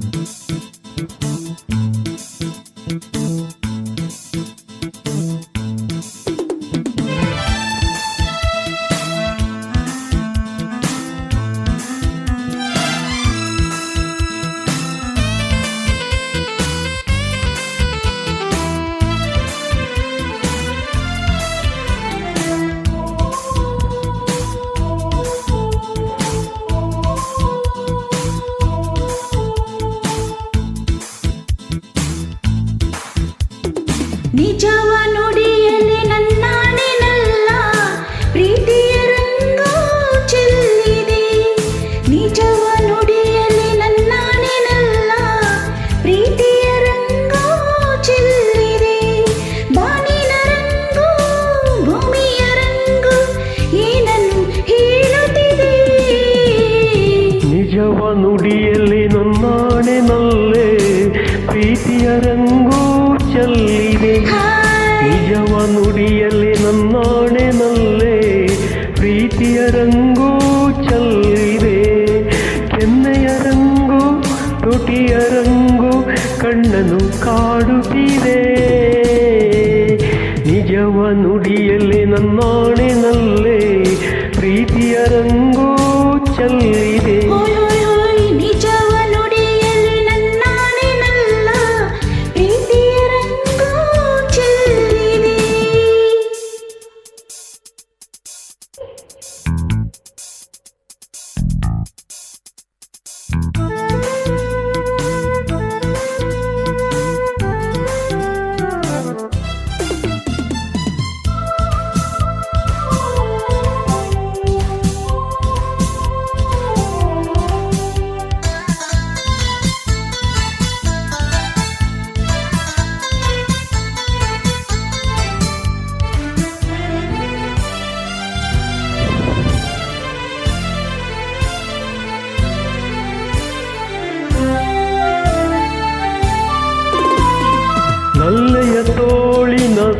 ನಿಜವ ನಿಜವ ನುಡಿಯಲ್ಲಿ ನನ್ನಾಣೆನಲ್ಲೇ ಪ್ರೀತಿಯ ರಂಗು ಚೆಲ್ಲಿದೆ ಹಾಯ್ ನಿಜವ ನುಡಿಯಲ್ಲಿ ನನ್ನಾಣೆನಲ್ಲೇ ಪ್ರೀತಿಯ ರಂಗು ಚೆಲ್ಲಿದೆ ಕೆನ್ನೆಯ ರಂಗು ತುಟಿಯ ರಂಗು ಕಣ್ಣನು ಕಾಡುತ್ತಿದೆ ನಿಜವ ನುಡಿಯಲ್ಲಿ ನನ್ನಾಣೆನಲ್ಲೇ ಪ್ರೀತಿಯ ರಂಗು ಚೆಲ್ಲಿದೆ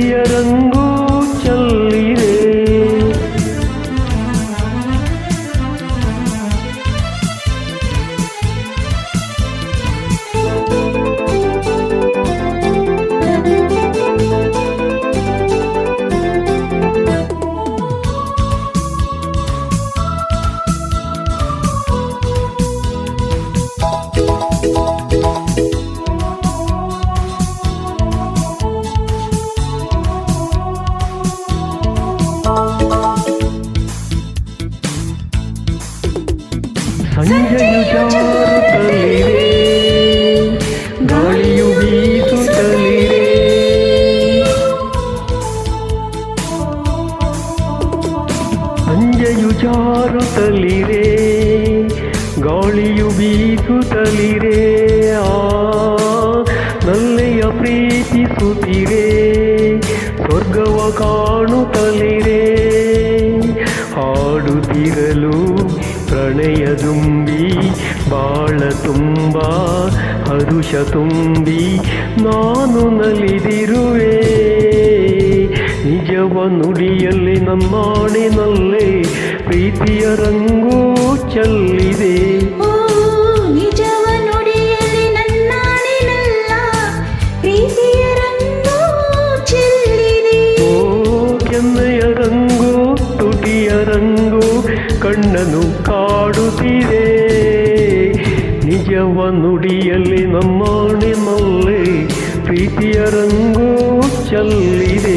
ಪ್ರೀತಿಯ ಸಂಜೆಯು ಜಾರುತ್ತಲಿದೆ ಗಾಳಿಯು ಬೀಸುತ್ತಲಿದೆ ಸಂಜೆಯು ಜಾರುತ್ತಲಿರೆ ಗಾಳಿಯು ಬೀಸುತ್ತಲಿರೆ. ತುಂಬ ಹರುಷ ತುಂಬಿ ನಾನು ನಲಿದಿರುವೆ. ನಿಜವ ನುಡಿಯಲ್ಲಿ ನನ್ನಾಡಿನಲ್ಲಿ ಪ್ರೀತಿಯ ರಂಗು ಚೆಲ್ಲಿದೆ. ರಂಗು ತುಟಿಯ ರಂಗು ಕಣ್ಣನು ಕಾಡುತ್ತಿದೆ ನಿಜವ ನುಡಿಯಲ್ಲಿ ನಮ್ಮಾಣಿನಲ್ಲೇ ಪ್ರೀತಿಯ ರಂಗು ಚೆಲ್ಲಿದೆ